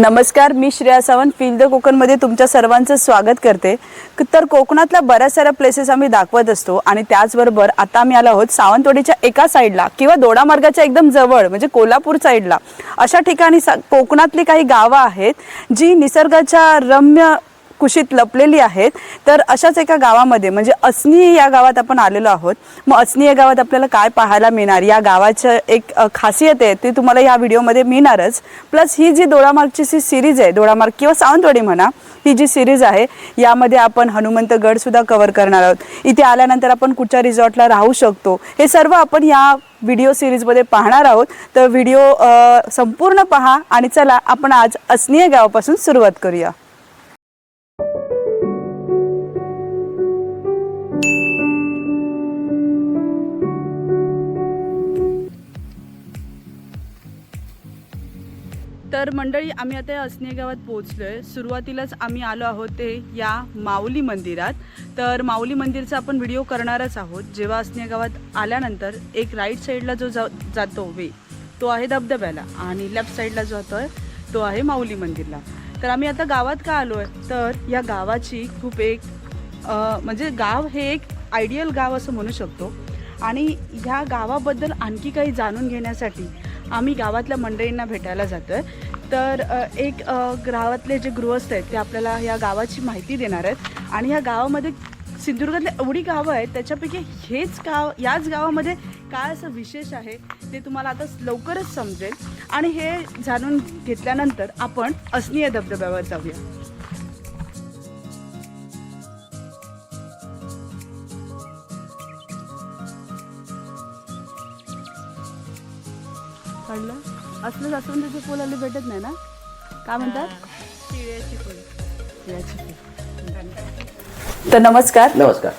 नमस्कार मी Shreya Sawant feel the कोकणमध्ये तुमच्या सर्वांचं स्वागत करते. तर कोकणातल्या बऱ्याच साऱ्या प्लेसेस आम्ही दाखवत असतो आणि त्याचबरोबर आता आम्ही आलो आहोत सावंतवाडीच्या एका साईडला किंवा दोडा मार्गाच्या एकदम जवळ म्हणजे कोल्हापूर साईडला अशा ठिकाणी सा कोकणातली काही गावं आहेत जी निसर्गाच्या रम्य कुशीत लपलेली आहेत. तर अशाच एका गावामध्ये म्हणजे असनी या गावात आपण आलेलो आहोत. मग असनी या गावात आपल्याला काय पाहायला मिळणार? या गावाचं एक खासियत आहे ती तुम्हाला या व्हिडिओमध्ये मिळणारच. प्लस ही जी दोडामार्गची जी सिरीज आहे दोडामार्ग किंवा सावंतवाडी म्हणा ही जी सिरीज आहे यामध्ये आपण हनुमंतगडसुद्धा कवर कव्हर करणार आहोत. इथे आल्यानंतर आपण कुठच्या रिसॉर्टला राहू शकतो? हे सर्व आपण या व्हिडिओ सिरीजमध्ये पाहणार आहोत. तर व्हिडिओ संपूर्ण पहा आणि चला आपण आज असनीय गावापासून सुरुवात करूया. तर मंडळी आम्ही आता या असने गावात आहे सुरुवातीलाच आम्ही आलो आहोत ते या माऊली मंदिरात. तर माऊली मंदिरचा आपण व्हिडिओ करणारच आहोत. जेव्हा असने गावात आल्यानंतर एक राईट साईडला जो जा जातो वे तो आहे धबधब्याला आणि लेफ्ट साईडला जो आहे तो आहे माऊली मंदिरला. तर आम्ही आता गावात का आलो आहे तर या गावाची खूप एक म्हणजे गाव हे एक आयडियल गाव असं म्हणू शकतो. आणि ह्या गावाबद्दल आणखी काही जाणून घेण्यासाठी आम्ही गावातल्या मंडळींना भेटायला जातो आहे तर एक गावातले जे गृहस्थ आहेत ते आपल्याला या गावाची माहिती देणार आहेत. आणि ह्या गावामध्ये सिंधुदुर्गातले एवढी गावं आहेत त्याच्यापैकी हेच गाव याच गावामध्ये काय असं विशेष आहे ते तुम्हाला आता लवकरच समजेल. आणि हे जाणून घेतल्यानंतर आपण असनीय धबधब्यावर जाऊया. कळलं असलं जास्वंदीचे फुल आले भेटत नाही ना? काय म्हणतात? फुल. तर नमस्कार. नमस्कार.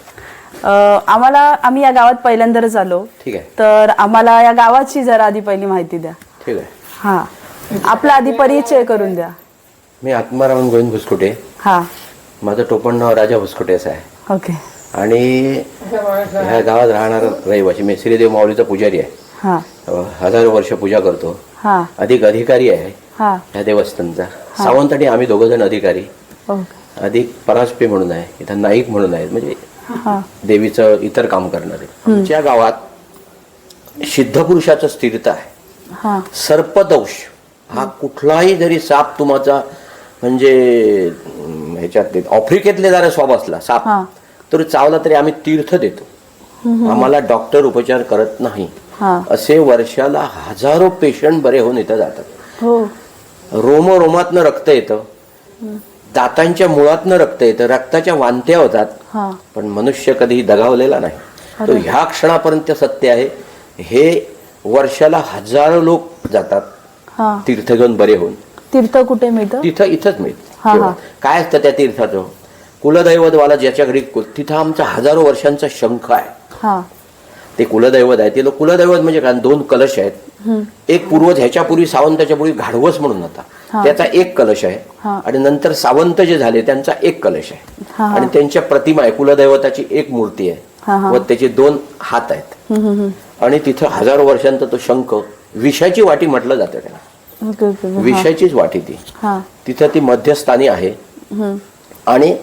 अ, आम्हाला आम्ही या गावात पहिल्यांदाच आलो. ठीक आहे. तर आम्हाला या गावाची जरा आधी पहिली माहिती द्या. ठीक आहे. हा. आपला आधी परिचय करून द्या. मी आत्मारामन गोविंद भुसकुटे. हा. माझं टोपण नाव राजा भुसकुटे असं आहे. ओके. आणि ह्या गावात राहणारा रहिवासी मी श्रीदेव माऊलीचा पुजारी आहे. हजारो वर्ष पूजा करतो. हा. अधिक अधिकारी आहे हा. ह्या देवस्थानचा. सावंत आणि आम्ही दोघं जण अधिकारी. ओके अधिक परास्पे म्हणून आहे इथं नाईक म्हणून आहेत म्हणजे हा. देवीचं इतर काम करणारे. आमच्या गावात सिद्ध पुरुषाचं स्थिरता आहे. हा. सर्पदंश हा कुठलाही जरी साप तुमचा म्हणजे ह्याच्यात आफ्रिकेतले जरा स्वाब असला साप हा. तर चावला तरी आम्ही तीर्थ देतो. आम्हाला डॉक्टर उपचार करत नाही. हा असे वर्षाला हजारो पेशंट बरे होऊन इथं जातात. हो. रोम रोमातनं रक्त येतं. दातांच्या मुळातनं रक्त येतं. रक्ताच्या वांत्या होतात. हा. पण मनुष्य कधीही दगावलेला नाही. तो ह्या क्षणापर्यंत सत्य आहे. हे वर्षाला हजारो लोक जातात. हा. तीर्थ घेऊन बरे होऊन. तीर्थ कुठे मिळतं? तिथं इथंच मिळत. काय असतं त्या तीर्थाचं? कुलदैवतवाला ज्याच्या घरी तिथं आमचा हजारो वर्षांचा शंख आहे. हा. ते कुलदैवत आहे ते लोक कुलदैवत म्हणजे काय? दोन कलश आहेत. एक पूर्वज ह्याच्या पूर्वी सावंताच्या पूर्वी घाडवस म्हणून होता. त्याचा एक कलश आहे. आणि नंतर सावंत जे झाले त्यांचा एक कलश आहे. आणि त्यांच्या प्रतिमा आहे. कुलदैवताची एक मूर्ती. आहे. व त्याचे दोन हात आहेत. आणि तिथं हजारो वर्षांचा तो शंख विषाची वाटी म्हटलं जातं त्याला. विषाचीच वाटी ती. तिथं ती मध्यस्थानी आहे. आणि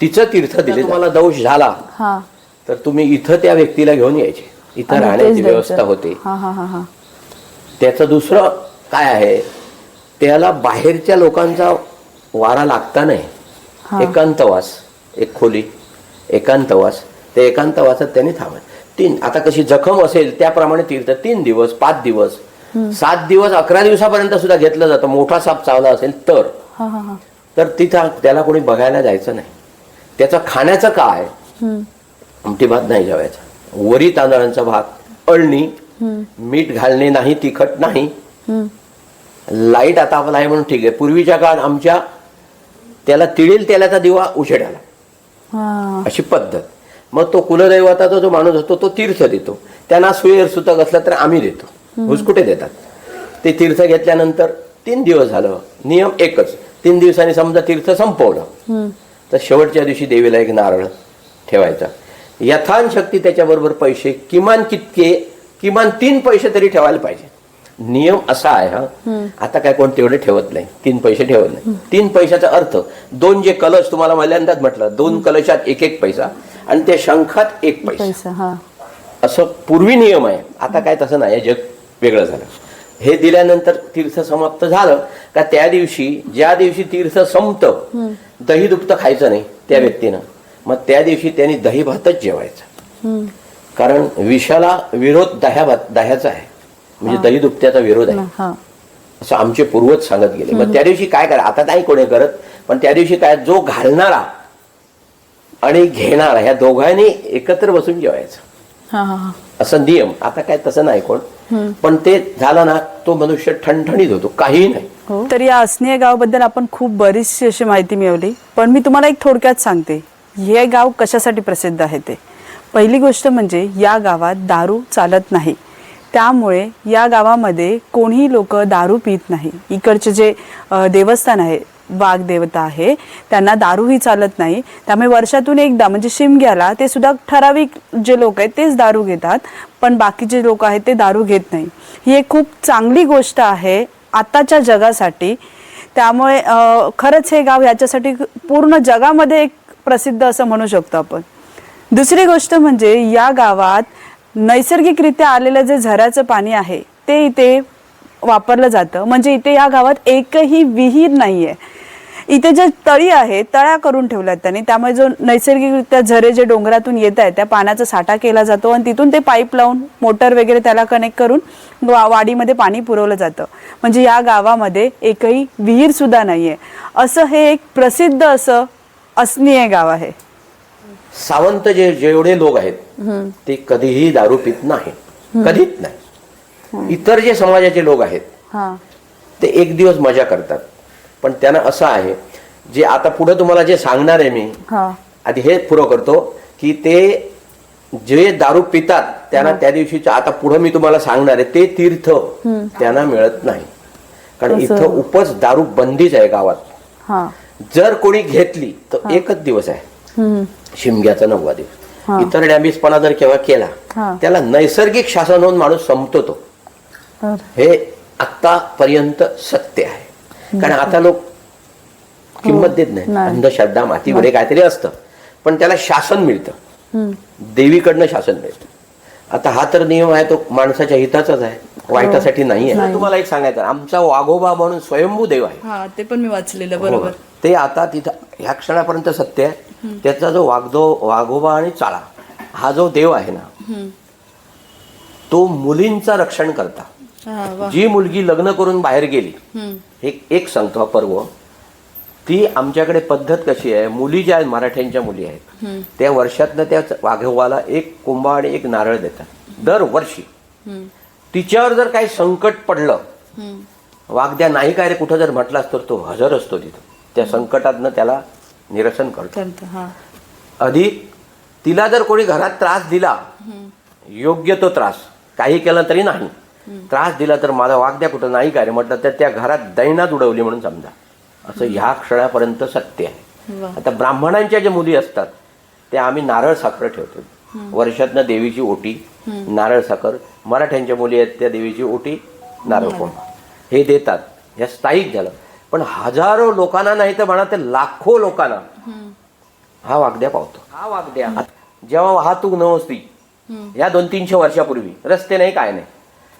तिचं तीर्थ दिले. तुम्हाला दोष झाला तर तुम्ही इथं त्या व्यक्तीला घेऊन यायचे. इथं राहण्याची. व्यवस्था होते. हा हा हा हा. त्याचं दुसरं काय आहे त्याला बाहेरच्या लोकांचा वारा लागता नाही. एकांतवास एक खोली एकांतवास त्या एकांतवासात त्यांनी थांबत तीन आता कशी जखम असेल त्याप्रमाणे तीर्थ तीन दिवस पाच दिवस सात दिवस अकरा दिवसापर्यंत सुद्धा घेतलं जातं. मोठा साप चावला असेल तर. तर तिथं त्याला कोणी बघायला जायचं नाही. त्याचं खाण्याचं काय. आमटी भात नाही जेवायचा. वरी तांदळांचा भात अळणी मीठ घालणे नाही तिखट नाही. लाइट आता आपला आहे म्हणून ठीक आहे. पूर्वीच्या काळात आमच्या त्याला तिळील तेलाचा दिवा उजेडाला अशी पद्धत. मग तो कुलदैवताचा जो माणूस असतो तो तीर्थ देतो. त्यांना सुयर सुतक असलं तर आम्ही देतो. हुसकुटे देतात? ते तीर्थ घेतल्यानंतर तीन दिवस झालं. नियम एकच. तीन दिवसांनी समजा तीर्थ संपवलं. तर शेवटच्या दिवशी देवीला एक नारळ ठेवायचा. यथान शक्ती त्याच्याबरोबर पैसे किमान कितके किमान तीन पैसे तरी ठेवायला पाहिजे. नियम असा आहे हा. आता काय कोण तेवढे ठेवत नाही. तीन पैसे ठेवत नाही. तीन पैशाचा अर्थ दोन जे कलश तुम्हाला पहिल्यांदाच म्हटलं दोन कलशात एक एक पैसा आणि त्या शंखात एक पैसा. असं पूर्वी नियम आहे. आता काय तसं नाही जग वेगळं झालं. हे दिल्यानंतर तीर्थ समाप्त झालं का त्या दिवशी ज्या दिवशी तीर्थ संपतं दही दुप्त खायचं नाही त्या व्यक्तीनं. मग त्या दिवशी त्यांनी दही भातच जेवायचा. कारण विषाला विरोध दह्या भात दह्याचा आहे. म्हणजे दही दुपत्याचा विरोध आहे. हा. असं आमचे पूर्वज सांगत गेले. मग त्या दिवशी काय करा आता नाही कोणी करत पण त्या दिवशी काय जो घालणारा आणि घेणारा ह्या दोघांनी एकत्र बसून जेवायचं. हा हा हा. असं नियम. आता काय तसं नाही कोण. पण ते झालं ना तो मनुष्य ठणठणीत होतो. काहीही नाही. तर या असनीय गावाबद्दल आपण खूप बरीचशी अशी माहिती मिळवली. पण मी तुम्हाला एक थोडक्यात सांगते. हे गाव कशासाठी प्रसिद्ध आहे ते? पहिली गोष्ट म्हणजे या गावात दारू चालत नाही. त्यामुळे या गावामध्ये कोणीही लोक दारू पित नाही. इकडचे जे देवस्थान आहे वाघदेवता आहे त्यांना दारूही चालत नाही. त्यामुळे वर्षातून एकदा म्हणजे शिमग्याला ते सुद्धा ठराविक जे लोक आहेत तेच दारू घेतात. पण बाकीचे लोक आहेत ते दारू घेत नाही. ही एक खूप चांगली गोष्ट आहे आताच्या जगासाठी. त्यामुळे खरंच हे गाव याच्यासाठी पूर्ण जगामध्ये एक प्रसिद्ध असं म्हणू शकतो आपण. दुसरी गोष्ट म्हणजे या गावात नैसर्गिकरित्या आलेलं जे झऱ्याचं पाणी आहे ते इथे वापरलं जातं. म्हणजे इथे या गावात एकही विहीर नाही आहे इथे जे तळी आहे तळ्या करून ठेवल्यात त्यांनी. त्यामुळे जो नैसर्गिकरित्या झरे जे डोंगरातून येत आहेत त्या पाण्याचा साठा केला जातो आणि तिथून ते पाईप लावून मोटर वगैरे त्याला कनेक्ट करून वा वाडीमध्ये पाणी पुरवलं जातं. म्हणजे या गावामध्ये एकही विहीर सुद्धा नाही आहे असं हे एक प्रसिद्ध असं असनीय गाव आहे. सावंत जे जेवढे लोक आहेत ते कधीही दारू पित नाही कधीच नाही. इतर जे समाजाचे लोक आहेत हां. ते एक दिवस मजा करतात. पण त्यांना असं आहे जे आता पुढे तुम्हाला जे सांगणार आहे मी आधी हे पुरं करतो की ते जे दारू पितात त्यांना त्या दिवशीच्या आता पुढे मी तुम्हाला सांगणार आहे ते तीर्थ त्यांना मिळत नाही. कारण इथं उपच दारू बंदीच आहे गावात. हां. जर कोणी घेतली तर एकच दिवस आहे. शिमग्याचा नववा दिवस. इतर डॅम्बिसपणा जर केव्हा केला हा. त्याला नैसर्गिक शासन होऊन माणूस संपतो तो. हे आतापर्यंत सत्य आहे. कारण आता लोक किंमत देत नाही. अंधश्रद्धा माती वगैरे काहीतरी असतं. पण त्याला शासन मिळतं. देवीकडनं शासन मिळतं. आता हा तर नियम आहे तो माणसाच्या हिताचाच आहे. वाईटासाठी नाही. आहे तुम्हाला एक सांगायचं आमचा वाघोबा म्हणून स्वयंभू देव आहे. हां ते पण मी वाचलेलं हो. ते आता तिथं ह्या क्षणापर्यंत सत्य आहे. त्याचा जो वाघदो वाघोबा आणि चाळा हा जो देव आहे ना तो मुलींचा रक्षण करता. जी मुलगी लग्न करून बाहेर गेली एक एक सांगतो हा पर्व. ती आमच्याकडे पद्धत कशी आहे मुली ज्या आहेत मराठ्यांच्या मुली आहेत त्या वर्षातनं त्या वाघोबाला एक कुंभा आणि एक नारळ देतात दरवर्षी. तिच्यावर जर काही संकट पडलं वाघद्या नाही काय रे कुठं जर म्हटलास तर तो हजर असतो तिथं. त्या संकटातनं त्याला निरसन करतो. हां. अधिक तिला जर कोणी घरात त्रास दिला योग्य तो त्रास काही केला तरी नाही. त्रास दिला तर माझा वाघद्या कुठं नाही काय रे म्हटलं तर त्या घरात दैनात उडवली म्हणून समजा. असं ह्या क्षणापर्यंत सत्य आहे. आता ब्राह्मणांच्या ज्या मुली असतात त्या आम्ही नारळ साखर ठेवतो. वर्षातनं देवीची ओटी नारळ साखर मराठ्यांच्या मुली आहेत त्या देवीची ओटी नारळ कोंबा. हे देतात. हे स्थायिक झालं. पण हजारो लोकांना नाही तर म्हणा तर लाखो लोकांना हा वागद्या पावतो. हा वागद्या. जेव्हा वाहतूक नव्हती या दोन तीनशे वर्षापूर्वी रस्ते नाही काय नाही.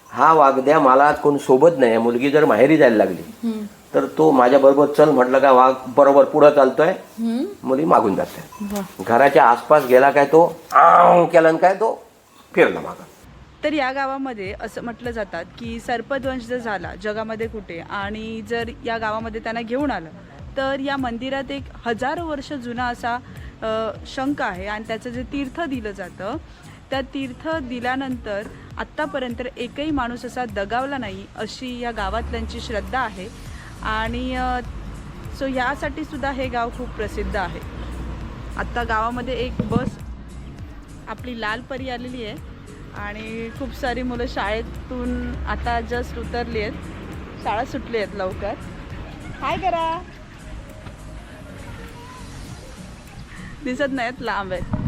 हा वागद्या मला कोण सोबत नाही. मुलगी जर माहेरी जायला लागली तर तो माझ्या बरोबर चल म्हटलं का वाघ बरोबर पुढं चालतोय. मुली मागून जाते. घराच्या आसपास गेला काय तो आव केला आणि काय तो. फिरला मागं. तर या गावामध्ये असं म्हटलं जातात की सर्पध्वंश जर झाला जगामध्ये कुठे आणि जर या गावामध्ये त्यांना घेऊन आलं तर या मंदिरात एक हजारो वर्ष जुना असा शंख आहे आणि त्याचं जे तीर्थ दिलं जातं त्या तीर्थ दिल्यानंतर आत्तापर्यंत एकही माणूस असा दगावला नाही अशी या गावातल्यांची श्रद्धा आहे. आणि सो ह्यासाठी सुद्धा हे गाव खूप प्रसिद्ध आहे. आत्ता गावामध्ये एक बस आपली लाल परी आलेली आहे. आणि खूप सारी मुलं शाळेतून आता जस्ट उतरली आहेत. शाळा सुटली आहेत लवकर. हाय करा दिसत नाहीत लांब आहेत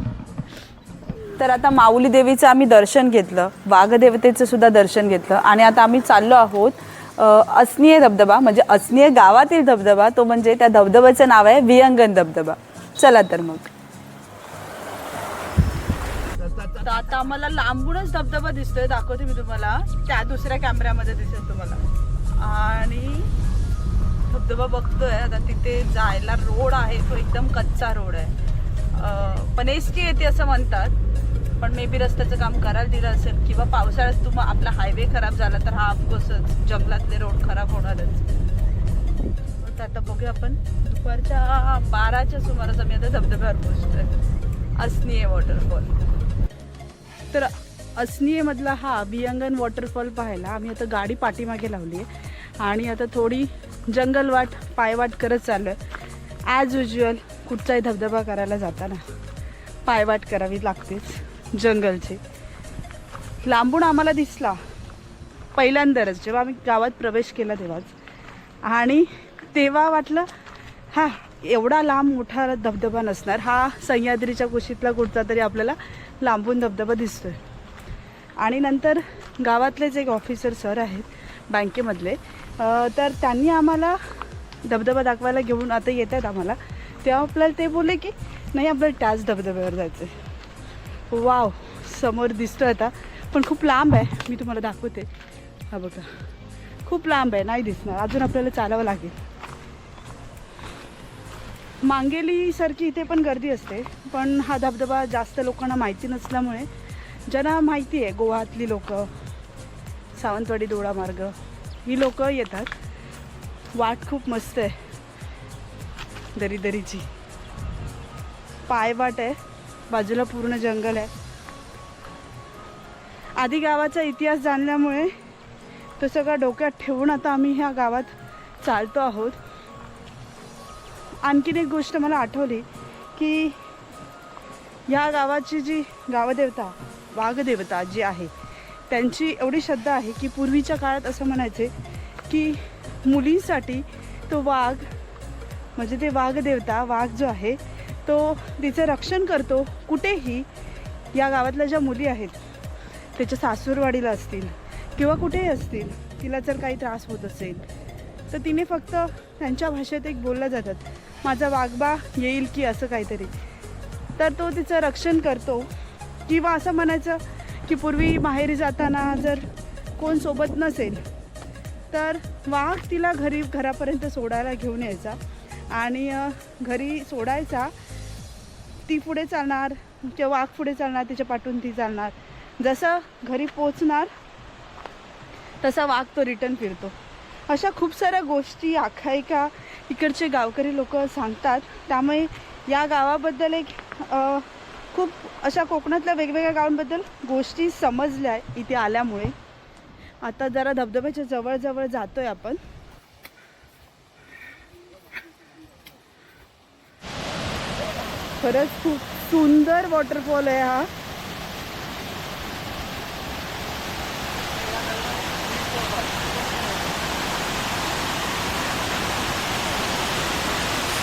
तर आता माऊली देवीचं आम्ही दर्शन घेतलं. वाघदेवतेचं सुद्धा दर्शन घेतलं. आणि आता आम्ही चाललो आहोत अस्नीय असनीय धबधबा म्हणजे असनीय गावातील धबधबा तो म्हणजे त्या धबधब्याचं नाव आहे वियंगन धबधबा. चला तर मग. तर आता आम्हाला लांबूनच धबधबा दिसतोय दाखवते मी तुम्हाला. त्या दुसऱ्या कॅमेऱ्यामध्ये दिसेल तुम्हाला. आणि धबधबा बघतोय आता तिथे जायला रोड आहे तो एकदम कच्चा रोड आहे. पण एस टी येते असं म्हणतात पण मे बी रस्त्याचं काम करायला दिलं असेल किंवा पावसाळ्यात तुम्हाला आपला हायवे खराब झाला तर हा ऑफकोर्सच जंगलातले रोड खराब होणारच. तर आता बघूया आपण. दुपारच्या बाराच्या सुमारास आम्ही आता धबधब्यावर पोहोचतोय. आहे वॉटरफॉल तर असनीयमधला हा बियंगन वॉटरफॉल पाहायला आम्ही आता गाडी पाठीमागे लावली आहे. आणि आता थोडी जंगलवाट पायवाट करत चाललो आहे ॲज युजल कुठचाही धबधबा करायला जाताना पायवाट करावी लागतेच जंगलची. लांबून आम्हाला दिसला पहिल्यांदाच जेव्हा आम्ही गावात प्रवेश केला तेव्हाच. आणि तेव्हा वाटलं हा एवढा लांब मोठा धबधबा नसणार. हा सह्याद्रीच्या कुशीतला कुठचा तरी आपल्याला लांबून धबधबा दिसतोय. आणि नंतर गावातलेच एक ऑफिसर सर आहेत बँकेमधले तर त्यांनी आम्हाला धबधबा दाखवायला घेऊन आता येत आहेत आम्हाला. तेव्हा आपल्याला ते बोलले की नाही आपल्याला त्याच धबधब्यावर जायचं आहे वाव समोर दिसतो आता. पण खूप लांब आहे. मी तुम्हाला दाखवते. हा बघा. खूप लांब आहे. नाही दिसणार. अजून आपल्याला चालावं लागेल. मांगेलीसारखी इथे पण गर्दी असते पण हा धबधबा जास्त लोकांना माहिती नसल्यामुळे ज्यांना माहिती आहे गोवातली लोकं सावंतवाडी दोडा मार्ग ही लोकं येतात. वाट खूप मस्त आहे दरी दरीची पायवाट आहे बाजूला पूर्ण जंगल आहे. आधी गावाचा इतिहास जाणल्यामुळे तो सगळा डोक्यात ठेवून आता आम्ही ह्या गावात चालतो आहोत. आणखीन एक गोष्ट मला आठवली की या गावाची जी गावदेवता वाघदेवता जी आहे त्यांची एवढी श्रद्धा आहे की पूर्वीच्या काळात असं म्हणायचे की मुलींसाठी तो वाघ म्हणजे ते वाघदेवता वाघ जो आहे तो तिचं रक्षण करतो कुठेही या गावातल्या ज्या मुली आहेत त्याच्या सासूरवाडीला असतील किंवा कुठेही असतील तिला जर काही त्रास होत असेल तर तिने फक्त त्यांच्या भाषेत एक बोलल्या जातात. माझा वाघबा येईल की असं काहीतरी. तर तो तिचं रक्षण करतो. किंवा असं म्हणायचं की पूर्वी माहेरी जाताना जर कोण सोबत नसेल तर वाघ तिला घरी घरापर्यंत सोडायला घेऊन यायचा. आणि घरी सोडायचा. ती पुढे चालणार किंवा वाघ पुढे चालणार तिच्या पाठून ती चालणार. जसं घरी पोचणार तसा वाघ तो रिटर्न फिरतो. अशा खूप साऱ्या गोष्टी आख्यायिका इकडचे गावकरी लोक सांगतात. त्यामुळे या गावाबद्दल एक खूप अशा कोकणातल्या वेगवेगळ्या गावांबद्दल गोष्टी समजल्या इथे आल्यामुळे. आता जरा धबधब्याच्या जवळ जातोय आपण. खरंच खूप सुंदर वॉटरफॉल आहे हा.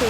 So,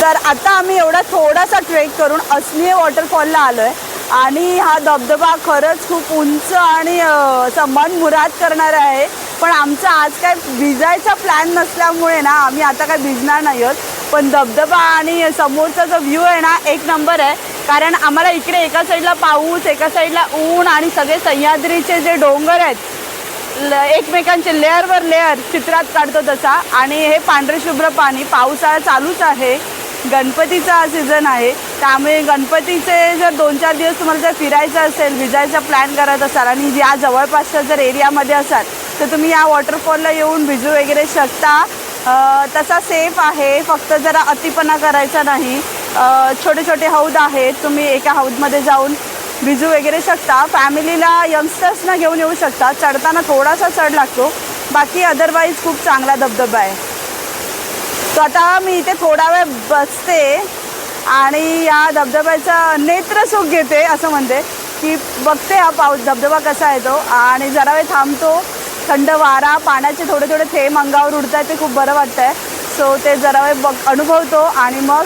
तर आता आम्ही एवढा थोडासा ट्रेक करून असनीय वॉटरफॉलला आलोय. आणि हा धबधबा खरंच खूप उंच आणि असं मन मुराद करणारा आहे. पण आमचा आज काय भिजायचा प्लॅन नसल्यामुळे ना आम्ही आता काय भिजणार नाही आहोत. पण धबधबा आणि समोरचा जो व्ह्यू आहे ना एक नंबर आहे. कारण आम्हाला इकडे एका साईडला पाऊस एका साईडला ऊन आणि सगळे सह्याद्रीचे जे डोंगर आहेत ल एकमेकांचे लेअरवर लेअर चित्रात काढतो तसा. आणि हे पांढरे शुभ्र पाणी पावसाळा चालूच आहे. गणपतीचा सीझन आहे. त्यामुळे गणपतीचे जर दोन चार दिवस तुम्हाला जर फिरायचं असेल भिजायचा प्लॅन करत असाल आणि या जवळपासच्या जर एरियामध्ये असाल तर तुम्ही या वॉटरफॉलला येऊन भिजू वगैरे शकता. तसा सेफ आहे. फक्त जरा अतिपणा करायचा नाही. छोटे छोटे हौद आहेत. तुम्ही एका हौदमध्ये जाऊन भिजू वगैरे शकता. फॅमिलीला यंगस्टर्सना घेऊन येऊ शकता. चढताना थोडासा चढ लागतो. बाकी अदरवाईज खूप चांगला धबधबा आहे. तो आता मी इथे थोडा वेळ बसते. आणि या धबधब्याचा नेत्रसुख घेते असं म्हणते. की बघते हा पाऊस धबधबा कसा आहे तो. आणि जरा वेळ थांबतो. थंड वारा पाण्याचे थोडे थोडे थेंब अंगावर उडत आहे ते खूप बरं वाटतं आहे सो ते जरा वेळ बघ अनुभवतो आणि मग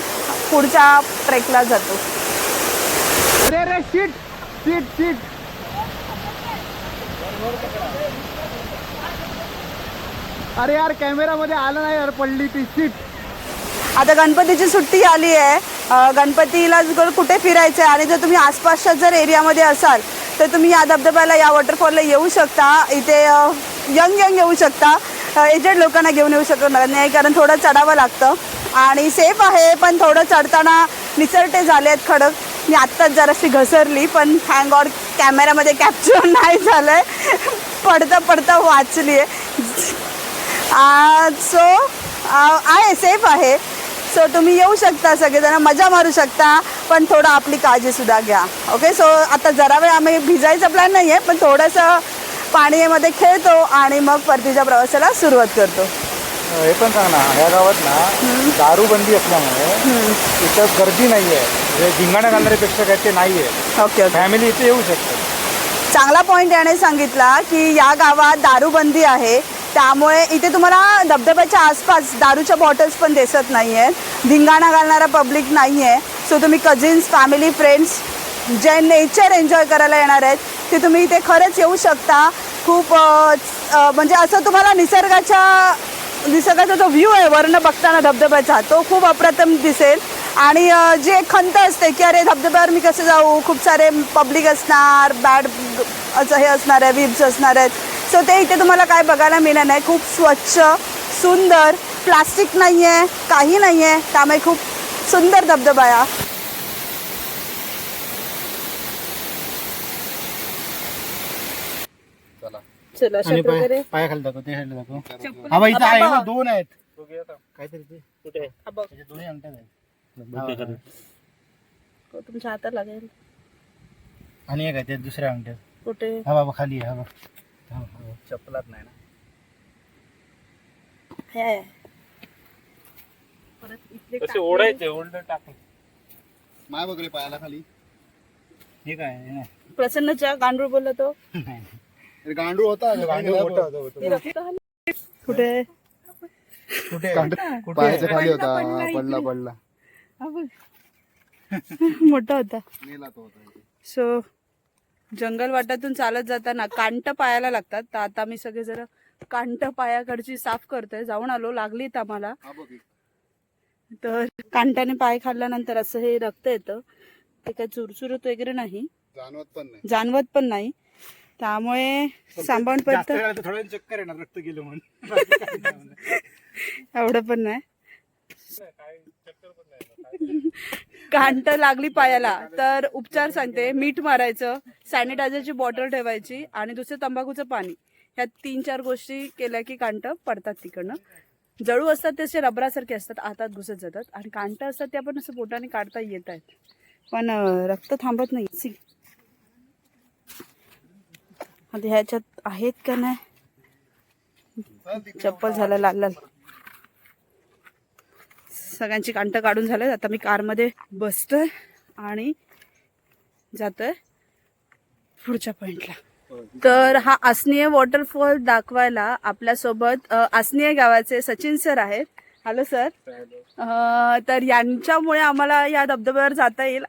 पुढच्या ट्रेकला जातो. अरे अरे सीट सीट सीट अरे यार कॅमेरामध्ये आलं नाही यार पडली ती सीट आता गणपतीची सुट्टी आली आहे. गणपतीला जर कुठे फिरायचं आहे आणि जर तुम्ही आसपासच्या जर एरियामध्ये असाल तर तुम्ही या धबधब्याला या वॉटरफॉलला येऊ शकता. इथे यंग यंग येऊ शकता. एजेड लोकांना घेऊन येऊ शकणार नाही कारण थोडं चढावं लागतं. आणि सेफ आहे पण थोडं चढताना निसरटे झाले आहेत खडक. मी आत्ताच जराशी घसरली पण हँग ऑर कॅमेऱ्यामध्ये कॅप्चर नाही झालं आहे पडता पडता वाचली आहे सो आहे सेफ आहे. सो तुम्ही येऊ शकता सगळेजण मजा मारू शकता पण थोडं आपली काळजीसुद्धा घ्या. ओके सो आता जरा वेळ आम्ही भिजायचा प्लॅन नाही आहे पण थोडंसं पाण्यामध्ये खेळतो आणि मग परतीच्या प्रवासाला सुरुवात करतो. हे पण सांग ना या गावात ना दारूबंदी असल्यामुळे इथं गर्दी नाही आहे धिंगाणा घालणाऱ्यापेक्षा काय ते नाही आहे ओके फॅमिली इथे येऊ शकते. चांगला पॉईंट याने सांगितला की या गावात दारूबंदी आहे. त्यामुळे इथे तुम्हाला धबधब्याच्या आसपास दारूच्या बॉटल्स पण दिसत नाही आहेत धिंगाणा घालणारा पब्लिक नाही आहे सो तुम्ही कझिन्स फॅमिली फ्रेंड्स जे नेचर एन्जॉय करायला येणार आहेत ते तुम्ही इथे खरंच येऊ शकता. खूप म्हणजे असं तुम्हाला निसर्गाच्या निसर्गाचा जो व्ह्यू आहे वर्ण बघताना धबधब्याचा तो खूप अप्रतिम दिसेल. आणि जे जी एक खंत असते की अरे धबधब्यावर मी कसं जाऊ? खूप सारे पब्लिक असणार बॅड असं हे असणार आहे विब्स असणार आहेत. सो ते इथे तुम्हाला काय बघायला मिळणार नाही. खूप स्वच्छ सुंदर. प्लास्टिक नाही आहे काही नाही आहे त्यामुळे खूप सुंदर धबधबा आहे. चला. अशा प्रकारे पाया खाली दाखव ते खाली दाखव. हा बाई इथं आहे ना दोन आहेत. काहीतरी ते कुठे हा बघ, दोन्ही अंगठ्यात आहेत. हो, तुमच्या हातात लागेल. आणि एक आहे ते दुसऱ्या अंगठ्यात. कुठे? हा बाबा खाली आहे हा बा चप्पलात नाही ना. हे. कसे ओढायचे ओढलं टाकून. माय वगैरे पायाला खाली. हे काय प्रसन्नच्या गांडूळ बोलला तो. गांडूळ होता. गांडूळ मोठा होता कुठे? कुठे? पायाच्या खाली होता. पडला पडला. मोठा होता. मेला तो होता. सो जंगल वाटातून चालत जाताना कांट पायाला लागतात. तर आता मी सगळे जरा कांट पायाकडची साफ करतोय. जाऊन आलो. लागलीत आम्हाला. तर कांटाने पाय खाल्ल्यानंतर असं हे रक्त येतं. ते काय चुरचुरत वगैरे नाही. जाणवत पण नाही. जाणवत पण नाही. त्यामुळे सांभाळून वेळाने चक्कर येणार रक्त गेलं म्हणून. एवढं पण नाही. घांट लागली पायाला. तर उपचार सांगते मीठ मारायचं सॅनिटायझरची बॉटल ठेवायची आणि दुसरं तंबाखूचं पाणी. ह्या तीन चार गोष्टी केल्या की कांट पडतात तिकडनं. जळू असतात ते असे रबरासारखे असतात हातात घुसत जातात. आणि कांट असतात ते आपण असं बोटाने काढता येत आहेत. पण रक्त थांबत नाही. सी. आता ह्याच्यात आहेत का नाही? चप्पल झालं लाल लाल. सगळ्यांची कांट काढून झालं आता मी कारमध्ये बसतोय आणि जातोय पुढच्या पॉइंटला तर हा आसनीय वॉटरफॉल दाखवायला आपल्यासोबत आसनीय गावाचे सचिन सर आहेत. हॅलो सर तर यांच्यामुळे आम्हाला या धबधब्यावर जाता येईल.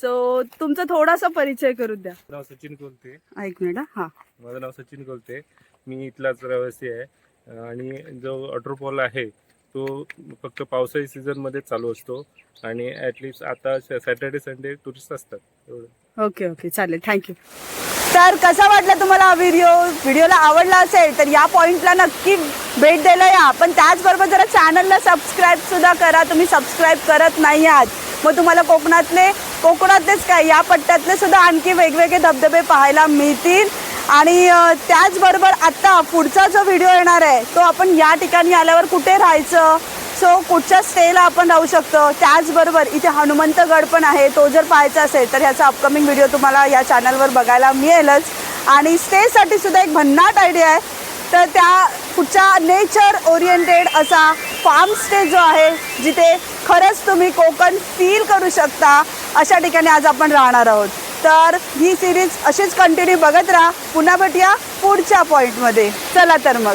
सो तुमचा थोडासा परिचय करून द्या. नाव सचिन कोलते. एक मिनिट हा. माझं नाव सचिन कोलते. मी इथलाच रहिवासी आहे. आणि जो वॉटरफॉल आहे तो फक्त पावसाळी सीझनमध्ये चालू असतो आणि ऍटलिस्ट आता सॅटर्डे संडे टुरिस्ट असतात. एवढं. ओके ओके चालेल. थँक्यू तर कसा वाटला तुम्हाला हा व्हिडिओ व्हिडिओला आवडला असेल तर या पॉइंटला नक्की भेट द्यायला या पण त्याचबरोबर जरा चॅनलला सबस्क्राईब सुद्धा करा. तुम्ही सबस्क्राईब करत नाही आहात. मग तुम्हाला कोकणातले कोकणातलेच काय या पट्ट्यातले सुद्धा आणखी वेगवेगळे धबधबे पाहायला मिळतील. आणि त्याचबरोबर आत्ता पुढचा जो व्हिडिओ येणार आहे तो आपण या ठिकाणी आल्यावर कुठे राहायचं? सो कुठच्या स्टेला आपण राहू शकतो? त्याचबरोबर इथे हनुमंतगड पण आहे. तो जर पाहायचा असेल तर ह्याचा अपकमिंग व्हिडिओ तुम्हाला या चॅनलवर बघायला मिळेलच. आणि स्टेसाठी सुद्धा एक भन्नाट आयडिया आहे. तर त्या कुठच्या नेचर ओरिएंटेड असा फार्म स्टे जो आहे जिथे खरंच तुम्ही कोकण फील करू शकता अशा ठिकाणी आज आपण राहणार आहोत. तर ही सिरीज अशीच कंटिन्यू बघत राहा. पुन्हा भेटूया पुढच्या पॉईंटमध्ये चला तर मग.